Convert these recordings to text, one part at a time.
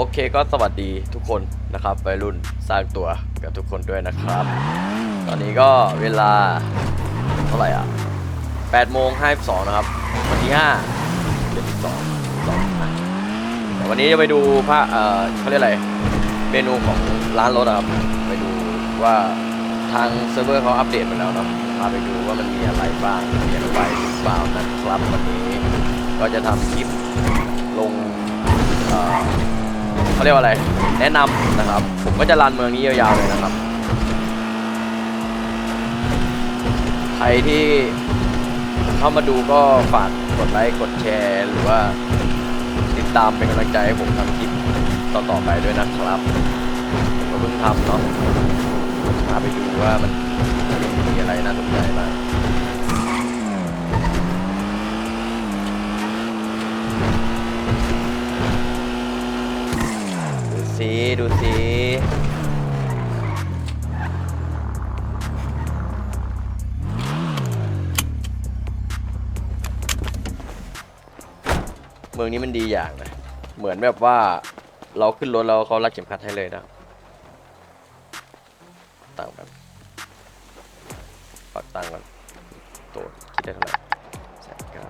โอเคก็สวัสดีทุกคนนะครับวัยรุ่นสร้างตัวกับทุกคนด้วยนะครับ ตอนนี้ก็เวลาเท่าไหร่อะ8โมง52นะครับ วันที่5เดือนที่2 2แต่วันนี้จะไปดูภาพเอ่อเขาเรียกอะไร เมนูของร้านรถอะครับ ไปดูว่าทางเซิร์ฟเวอร์เขาอัปเดตมาแล้วเนาะพาไปดูว่ามันมีอะไรบ้างเปลี่ยนไปหรือเปล่านะครับวันนี้ก็จะทำคลิปลงเอ่อ เขาเรียกว่าอะไร แนะนำนะครับ ผมก็จะรันเมืองนี้ยาวๆเลยนะครับ ใครที่เข้ามาดูก็ฝากกดไลค์กดแชร์หรือว่าติดตามเป็นกำลังใจให้ผมทำคลิปต่อๆไปด้วยนะครับผมก็เพิ่งทำเนาะมาไปดูว่ามันมีอะไรน่าสนใจบ้าง สิดูสิเมืองนี้มันดีอย่างนะ เหมือนแบบว่าเราขึ้นรถแล้วเขารัดเข็มขัดให้เลยนะตังค์กันปักตังก่อนโตดคิดได้เท่าไหร่แสนเก้า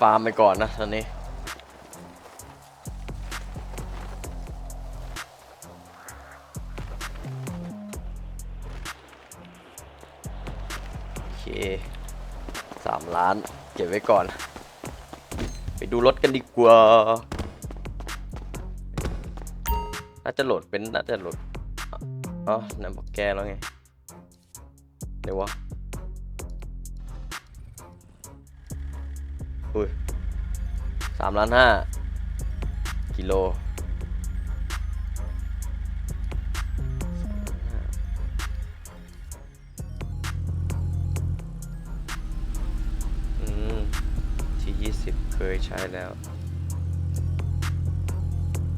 ฟาร์มไปก่อนนะตอนนี้าน เก็บไว้ก่อน ไปดูรถกันดีกว่า น่าจะโหลดเป็นน่าจะโหลดอ๋อนั่นบอกแกแล้วไง เดี๋ยววะอุ้ยสามล้านห้ากิโล ใช้แล้ว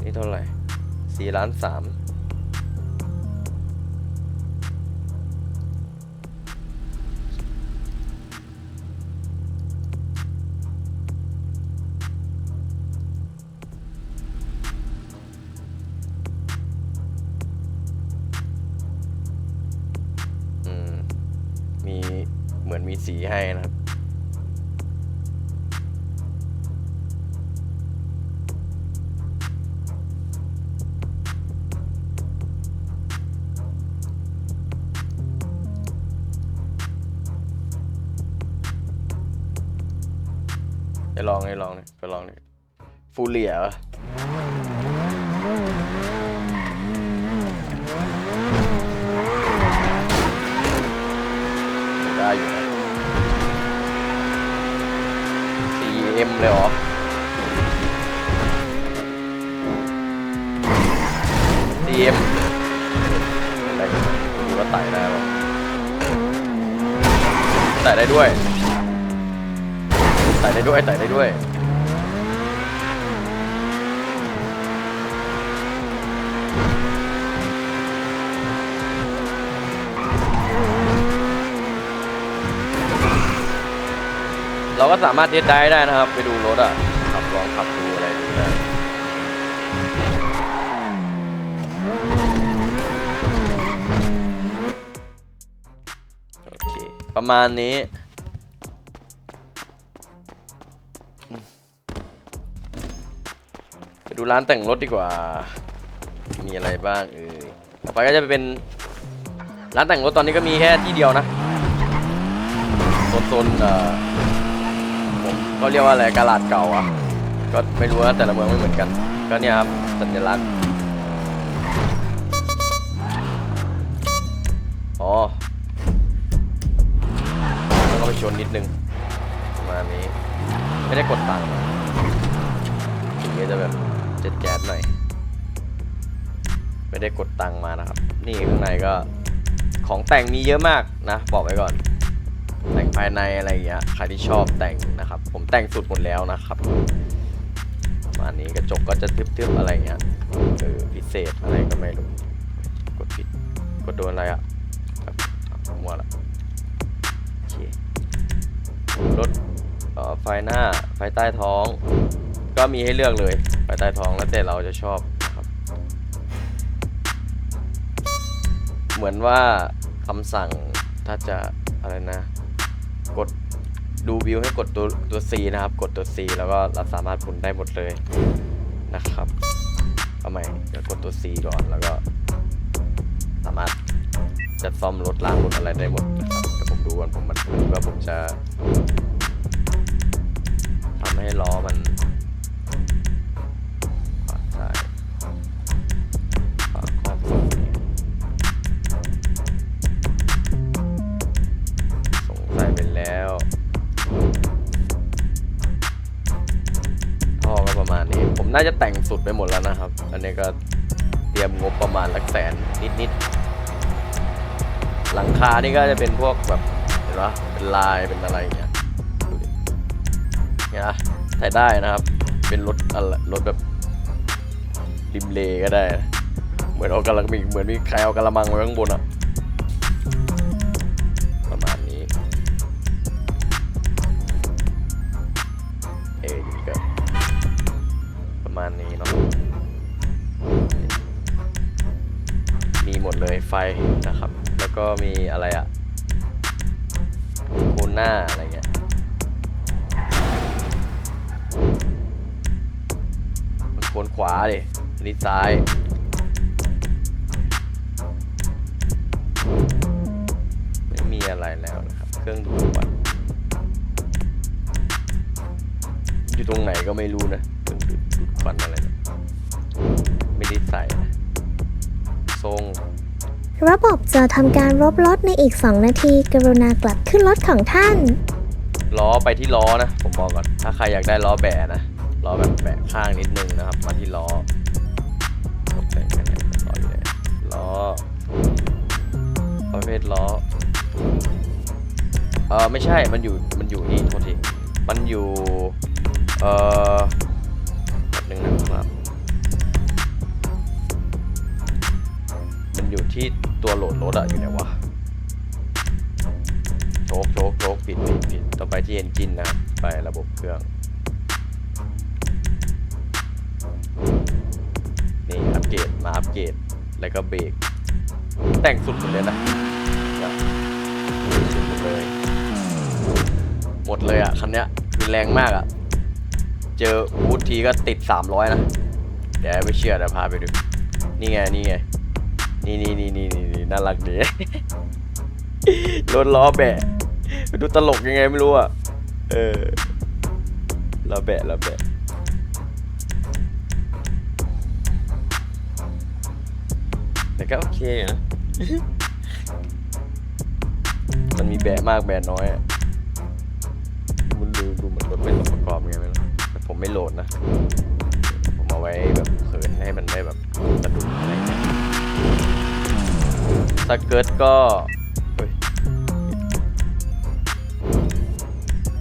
นี่เท่าไหร่สี่ล้านสามอืมมีเหมือนมีสีให้นะครับ ลองไปลองเลยไปลองเลยฟูเรียได้อยู่นะ 4M เลยเหรอ 4M อะไรกันดูว่าไต่ได้ปะไต่ได้ด้วย ต่ได้ด้วยไต่ได้ด้วยเราก็สามารถเทสได้ได้นะครับ ไปดูรถอะขับลองขับดูอะไรดูได้โอเค ประมาณนี้ ร้านแต่งรถดีกว่า มีอะไรบ้างเออต่อไปก็จะเป็นร้านแต่งรถตอนนี้ก็มีแค่ที่เดียวนะโซนโซนเอ่อผมก็เรียกว่าอะไรกาลาดเก่าอะ ก็ไม่รู้นะแต่ละเมืองไม่เหมือนกัน ก็เนี่ยครับสัญลักษณ์อ๋อแล้วก็ไปชนนิดนึงประมาณนี้ ไม่ได้กดตังค์มาถึงนี้จะแบบ จ็ดแจ๊ดหน่อย ไม่ได้กดตังค์มานะครับ นี่ข้างในก็ของแต่งมีเยอะมากนะบอกไว้ก่อน แต่งภายในอะไรอย่างเงี้ยใครที่ชอบแต่งนะครับ ผมแต่งสุดหมดแล้วนะครับประมาณนี้กระจกก็จะทึบๆอะไรเงี้ยเออพิเศษอะไรก็ไม่รู้กดผิดกดโดนอะไรอะครับเอามัวละโอเครถไฟหน้าไฟใต้ท้อง ก็มีให้เลือกเลย ไฟใต้ท้องแล้วแต่เราจะชอบนะครับ เหมือนว่าคำสั่งถ้าจะอะไรนะ กดดูวิวให้กดตัวตัว C นะครับ กดตัว C แล้วก็เราสามารถหมุนได้หมดเลยนะครับเอาใหม่เดี๋ยวกดตัว C ก่อนแล้วก็ สามารถจะซ่อมรถล้างรถอะไรได้หมดนะครับเดี๋ยวผมดูก่อนผมมันว่าผมจะทำให้ล้อมัน น่าจะแต่งสุดไปหมดแล้วนะครับ อันนี้ก็เตรียมงบประมาณหลักแสนนิดๆ หลังคานี่ก็จะเป็นพวกแบบเห็นปะเป็นลายเป็นอะไรอย่างเงี้ยเนี่ยนะใช้ได้นะครับ เป็นรถอะไรรถแบบริมเลก็ได้ เหมือนเอากระมังเหมือนมีใครเอากระมังไว้ข้างบนอะประ นะครับ แล้วก็มีอะไรอะโคนหน้าอะไรเงี้ยมันโคนขวาดิอันนี้ซ้ายไม่มีอะไรแล้วนะครับ เครื่องดูดควันอยู่ตรงไหนก็ไม่รู้นะเครื่องดูดดูดควันอะไรนะไม่ได้ใส่นะทรง ระบบจะทำการรบรถในอีก 2 นาที กรุณากลับขึ้นรถของท่าน ล้อไปที่ล้อนะ ผมบอกก่อน ถ้าใครอยากได้ล้อแบะนะ ล้อแบบแบะข้างนิดนึงนะครับ มาที่ล้อตกแต่งกันไหนล้ออยู่ไหนล้อ ประเภทล้อ เออไม่ใช่ มันอยู่ มันอยู่นี่โทษที มันอยู่ เออแบบนึงนะครับ อยู่ที่ตัวโหลดรถอะอยู่ไหนวะโชกโชกโชกปิดปิดปิดต้องไปที่เอนจินนะครับไประบบเครื่อง นี่อัปเกรดมาอัปเกรดแล้วก็เบรกแต่งสุดหมดเลยนะสุดหมดเลยหมดเลยอะคันเนี้ยคือแรงมากอะเจอวูดทีก็ติด 300 นะ เดี๋ยวไม่เชื่อเดี๋ยวพาไปดู นี่ไง นี่ไง นี่นี่นี่นี่นี่น่ารักดีรถล้อแบะดูตลกยังไงไม่รู้อะ เออล้อแบะล้อแบะแต่ก็โอเคอยู่นะ มันมีแบะมากแบะน้อยอะมันดูดูเหมือนรถไม่สมประกอบไงไม่รู้แต่ผมไม่โหลดนะ ผมเอาไว้แบบเขินให้มันไม่แบบสะดุดอะไรเงี้ย สเกิร์ตก็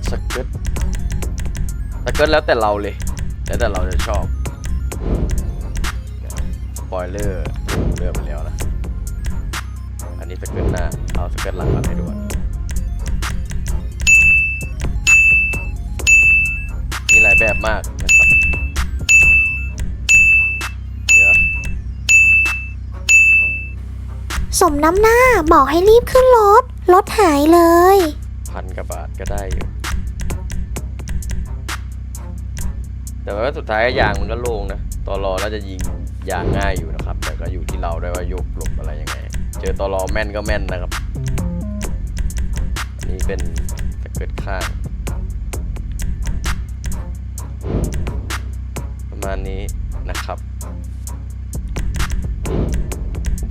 สเกิร์ตสเกิร์ตแล้วแต่เราเลย แล้วแต่เราจะชอบสปอยเลอร์เริ่มไปแล้วนะ อันนี้สเกิร์ตหน้า เอาสเกิร์ตหลังมาให้ดูมีหลายแบบมาก สมน้ำหน้าบอกให้รีบขึ้นรถ รถหายเลย พันกว่าบาทก็ได้อยู่ แต่ว่าสุดท้ายยางมันก็โล่งนะตอรอแล้วจะยิงยางง่ายอยู่นะครับ แต่ก็อยู่ที่เราด้วยว่าโยกหลบอะไรยังไง เจอตอรอแม่นก็แม่นนะครับ อันนี้เป็นสเกิร์ตข้าง ประมาณนี้นะครับ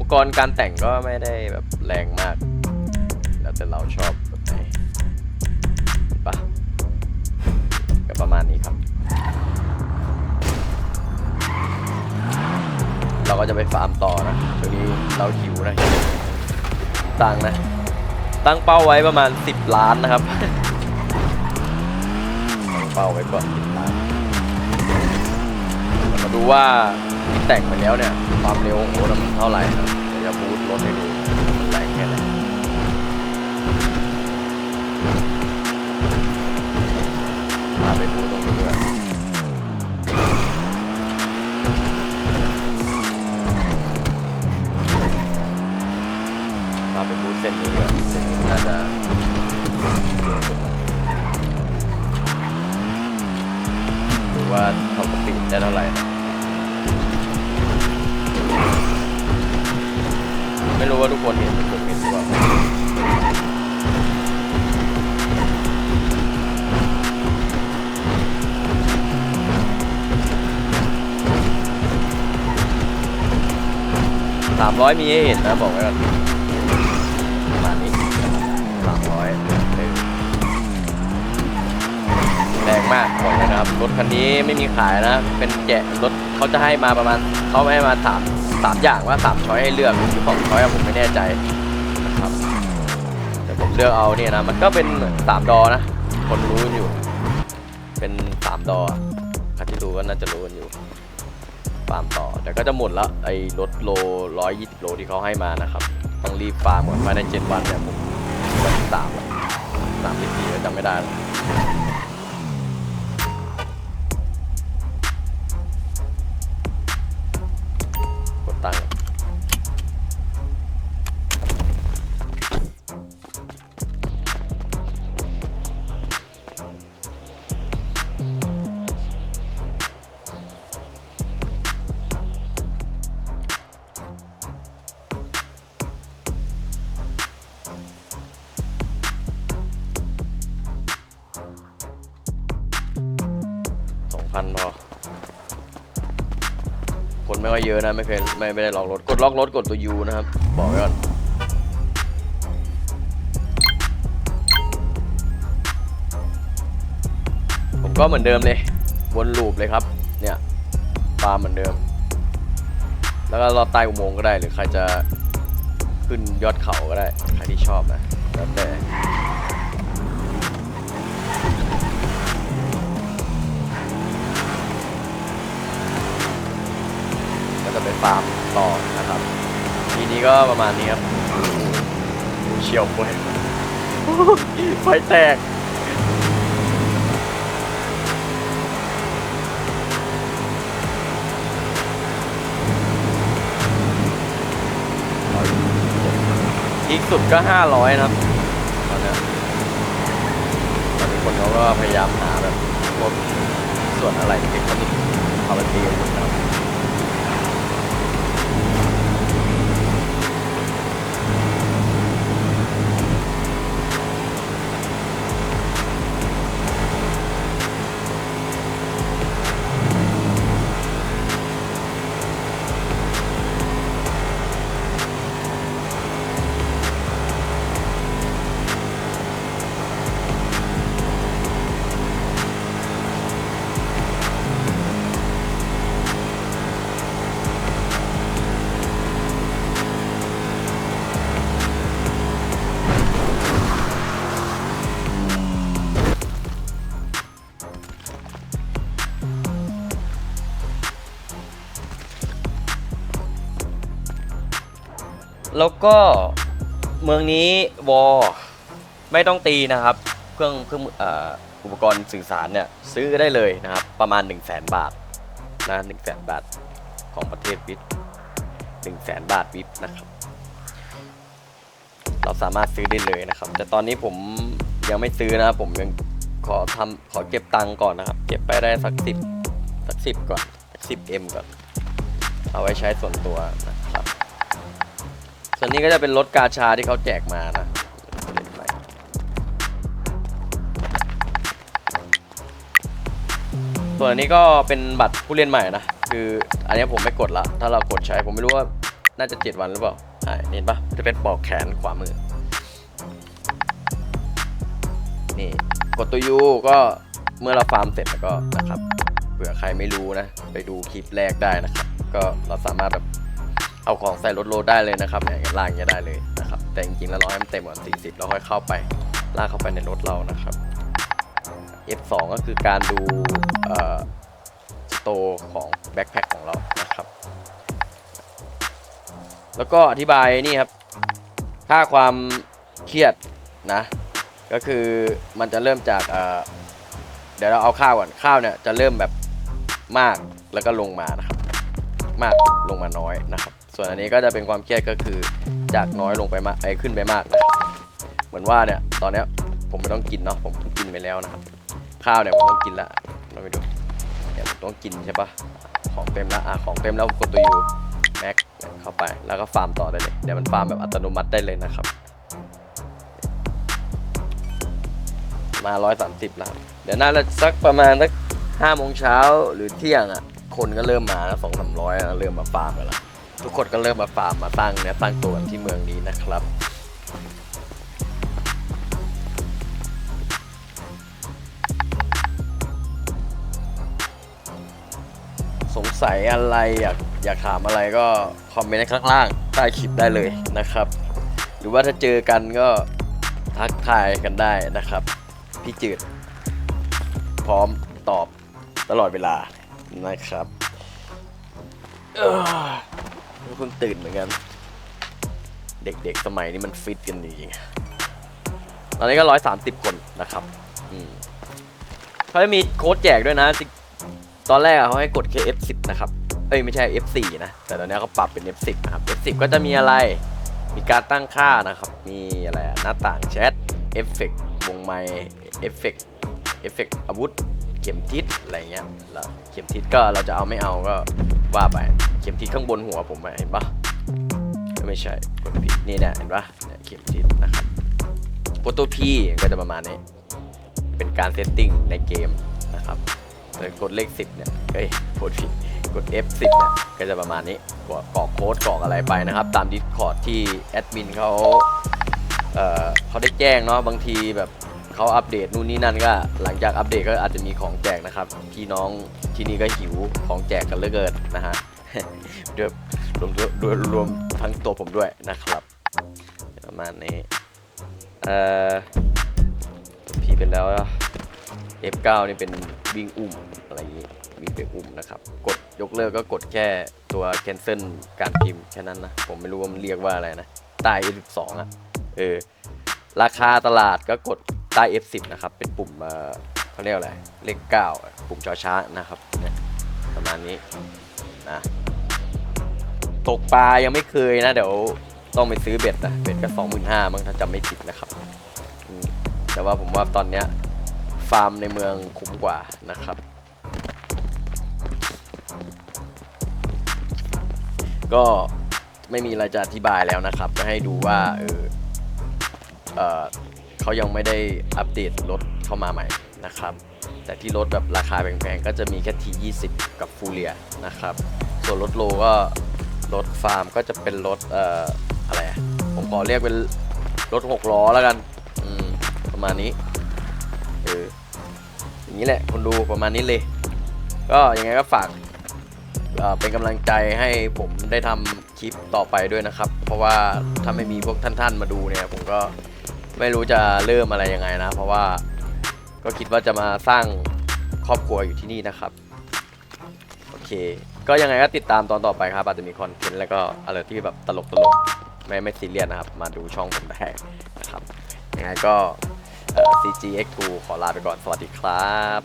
ปกรณ์การแต่งก็ไม่ได้แบบแรงมาก แล้วแต่เราชอบแบบไหนปะก็ประมาณนี้ครับ เราก็จะไปฟาร์มต่อนะช่วงนี้เราหิวนะตังนะ ตั้งเป้าไว้ประมาณ 10 ล้านนะครับตั้งเป้าไว้ก่อน10ล้านมาดูว่า แต่งไปแล้วเนี่ย ความเร็วโอ้โหมันเท่าไหร่นะเดี๋จะบูทรถให้ดูมันแรงแค่ไหนมาไปบูทตรงนี้ด้วยมาไปบูทเส้นนี้ด้วยเส้นนี้น่าจะดูว่าเขาสปิดได้เท่าไหร่ ไม่รู้ว่าทุกคนเห็นหรือเห็นหรือเปล่าสามร้อยมีให้เห็นนะบอกไว้ก่อนประมาณนี้สามร้อยแรงมากบอกเลยนะครับ รถคันนี้ไม่มีขายนะ เป็นแกะรถเขาจะให้มาประมาณเขาให้มาสาม สามอย่างว่าสามช้อยให้เลือกหรือสองช้อยผมไม่แน่ใจนะครับแต่ผมเลือกเอาเนี่ยนะมันก็เป็นสามดอนะ คนรู้อยู่ เป็นสามดอใครที่รู้ก็น่าจะรู้กันอยู่ฟาร์มต่อ แต่ก็จะหมดแล้วไอ้รถโลร้อยยี่สิบโลที่เขาให้มานะครับ ต้องรีบฟาร์มหมดภายในเจ็ดวันเนี่ยผมวันที่สามสามที่สี่ก็จำไม่ได้แล้ว เยอะนะไม่เคยไม่ไม่ได้ล็อกรถกดล็อกรถกดตัวยูนะครับบอกไว้ก่อนผมก็เหมือนเดิมเลยวนลูปเลยครับ เนี่ยฟาร์มเหมือนเดิม แล้วก็รอใต้อุโมงค์ก็ได้หรือใครจะขึ้นยอดเขาก็ได้ ใครที่ชอบนะแล้วแต่ ไปฟาร์มต่อนะครับทีนี้ก็ประมาณนี้ครับเฉียวไปไฟแตกอีกสุดก็ 500 นะครับตอนนี้ตอนนี้คนเขาก็พยายามหาแบบพวกส่วนอะไรเทคนิคเอาไปตีกันอยู่นะครับ แล้วก็เมืองนี้วอไม่ต้องตีนะครับ เครื่องเครื่องอุปกรณ์สื่อสารเนี่ยซื้อได้เลยนะครับ ประมาณ 1 0 0 0 0แบาทนะหนึ่งแสนบาทของประเทศวิทหนึ่งแสนบาทวิทนะครับ เราสามารถซื้อได้เลยนะครับ แต่ตอนนี้ผมยังไม่ซื้อนะผมยังขอทำขอเก็บตังค์ก่อนนะครับ เก็บไปได้สักสิบสักสิบก่อนสักสิบเอ็มก่อน เอาไว้ใช้ส่วนตัวนะ ส่วนนี้ก็จะเป็นรถกาชาที่เขาแจกมานะส่วนอันนี้ก็เป็นบัตรผู้เล่นใหม่นะ คืออันนี้ผมไม่กดละ ถ้าเรากดใช้ผมไม่รู้ว่าน่าจะ7วันหรือเปล่าอ่เห็นปะจะเป็นปลอกแขนขวามือ นี่กดตัวยูก็เมื่อเราฟาร์มเสร็จแล้วก็นะครับ เผื่อใครไม่รู้นะ ไปดูคลิปแรกได้นะครับ ก็เราสามารถแบบ เอาของใส่รถโลดได้เลยนะครับเนี่ยลางอย่างเงี้ยได้เลยนะครับ แต่จริงๆแล้วเราให้มันเต็มก่อน40 แล้วค่อยเข้าไปลากเข้าไปในรถเรานะครับ F2 ก็คือการดูเอ่อสโตของแบ็คแพคของเรานะครับ แล้วก็อธิบายนี่ครับ ค่าความเครียดนะ ก็คือมันจะเริ่มจากเอ่อเดี๋ยวเราเอาข้าวก่อนข้าวเนี่ยจะเริ่มแบบมากแล้วก็ลงมานะครับ มากลงมาน้อยนะครับ ส่วนอันนี้ก็จะเป็นความเครียดก็คือจากน้อยลงไปมากไอ้ขึ้นไปมากนะเหมือนว่าเนี่ยตอนเนี้ยผมไม่ต้องกินเนาะผมกินไปแล้วนะครับ ข้าวเนี่ยผมต้องกินละเราไปดูเนี่ยผมต้องกินใช่ปะของเต็มแล้วอะของเต็มแล้วกดตัวยูแม็กเข้าไปแล้วก็ฟาร์มต่อได้เลยเดี๋ยวมันฟาร์มแบบอัตโนมัติได้เลยนะครับมา 130 แล้ว เดี๋ยวน่าจะสักประมาณสักห้าโมงเช้าหรือเที่ยงอะ คนก็เริ่มมาแล้วสองสามร้อยเริ่มมาฟาร์มกันแล้ว ทุกคนก็เริ่มมาฟาร์มมาตั้งเนี่ยตั้งตัวที่เมืองนี้นะครับ สงสัยอะไรอยากอยากถามอะไรก็คอมเมนต์ในข้างล่างใต้คลิปได้เลยนะครับ หรือว่าถ้าเจอกันก็ทักทายกันได้นะครับ พี่จืด พร้อมตอบตลอดเวลานะครับเอ้อ เพิ่งตื่นเหมือนกัน เด็กๆสมัยนี้มันฟิตกันจริงๆตอนนี้ก็ร้อยสามสิบคนนะครับอืมเขาจะมีโค้ดแจกด้วยนะตอนแรกเขาให้กดแค่ F10 นะครับ เอ้ยไม่ใช่ F4 นะ แต่ตอนนี้เขาปรับเป็น F10 นะครับ F10 ก็จะมีอะไร มีการตั้งค่านะครับ มีอะไรหน้าต่างแชทเอฟเฟกวงไม้เอฟเฟกเอฟเฟกอาวุธ เข็มทิศอะไรเงี้ยแล้วเข็มทิศก็เราจะเอาไม่เอาก็ว่าไป เข็มทิศข้างบนหัวผมเห็นปะไม่ใช่กดผิดนี่เนี่ยเห็นปะเนี่ยเข็มทิศนะครับกดตัว P ก็จะประมาณนี้ เป็นการเซตติ้งในเกมนะครับแต่กดเลข 10 เนี่ยเฮ้ยกดผิดกด F10 เนี่ยก็จะประมาณนี้กรอกกรอกโค้ดกรอกอะไรไปนะครับ ตาม Discord ที่แอดมินเขาเอ่อเขาได้แจ้งเนาะบางทีแบบ เขาอัปเดตนู่นนี่นั่นก็ หลังจากอัปเดตก็อาจจะมีของแจกนะครับ พี่น้องที่นี่ก็หิวของแจกกันเหลือเกินนะฮะด้วยรวมด้วยรวมทั้งตัวผมด้วยนะครับ ประมาณนี้ เอ่อพี่เป็นแล้วอะ F9 นี่เป็นวิ่งอุ้มอะไรอย่างงี้วิ่งไปอุ้มนะครับ กดยกเลิกก็กดแค่ตัว cancel การพิมพ์แค่นั้นนะ ผมไม่รู้ว่ามันเรียกว่าอะไรนะใต้ F12 อะ เออ ราคาตลาดก็กด ใต้ F10 นะครับ เป็นปุ่มเขาเรียกอะไร เลข9ปุ่มชอช้านะครับประมาณนี้นะตกปลายังไม่เคยนะ เดี๋ยวต้องไปซื้อเบ็ดนะเบ็ดก็สองหมื่นห้ามั้งถ้าจำไม่ผิดนะครับ แต่ว่าผมว่าตอนเนี้ยฟาร์มในเมืองคุ้มกว่านะครับ ก็ไม่มีอะไรจะอธิบายแล้วนะครับ จะให้ดูว่าเออ เขายังไม่ได้อัปเดตรถเข้ามาใหม่นะครับ แต่ที่รถแบบราคาแพงๆก็จะมีแค่ที20 กับฟูเรียนะครับ ส่วนรถโลก็รถฟาร์มก็จะเป็นรถเอ่ออะไรผมขอเรียกเป็นรถหกล้อแล้วกันอืมประมาณนี้เอออย่างนี้แหละคนดูประมาณนี้เลย ก็ยังไงก็ฝากเเป็นกำลังใจให้ผมได้ทำคลิปต่อไปด้วยนะครับ เพราะว่าถ้าไม่มีพวกท่านๆมาดูเนี่ยผมก็ ไม่รู้จะเริ่มอะไรยังไงนะ เพราะว่าก็คิดว่าจะมาสร้างครอบครัวอยู่ที่นี่นะครับ โอเค ก็ยังไงก็ติดตามตอนต่อไปครับ อาจจะมีคอนเทนต์แล้วก็อะไรที่แบบตลกๆไม่ไม่ซีเรียสนะครับ มาดูช่องผมได้นะครับ ยังไงก็ CGX2 ขอลาไปก่อน สวัสดีครับ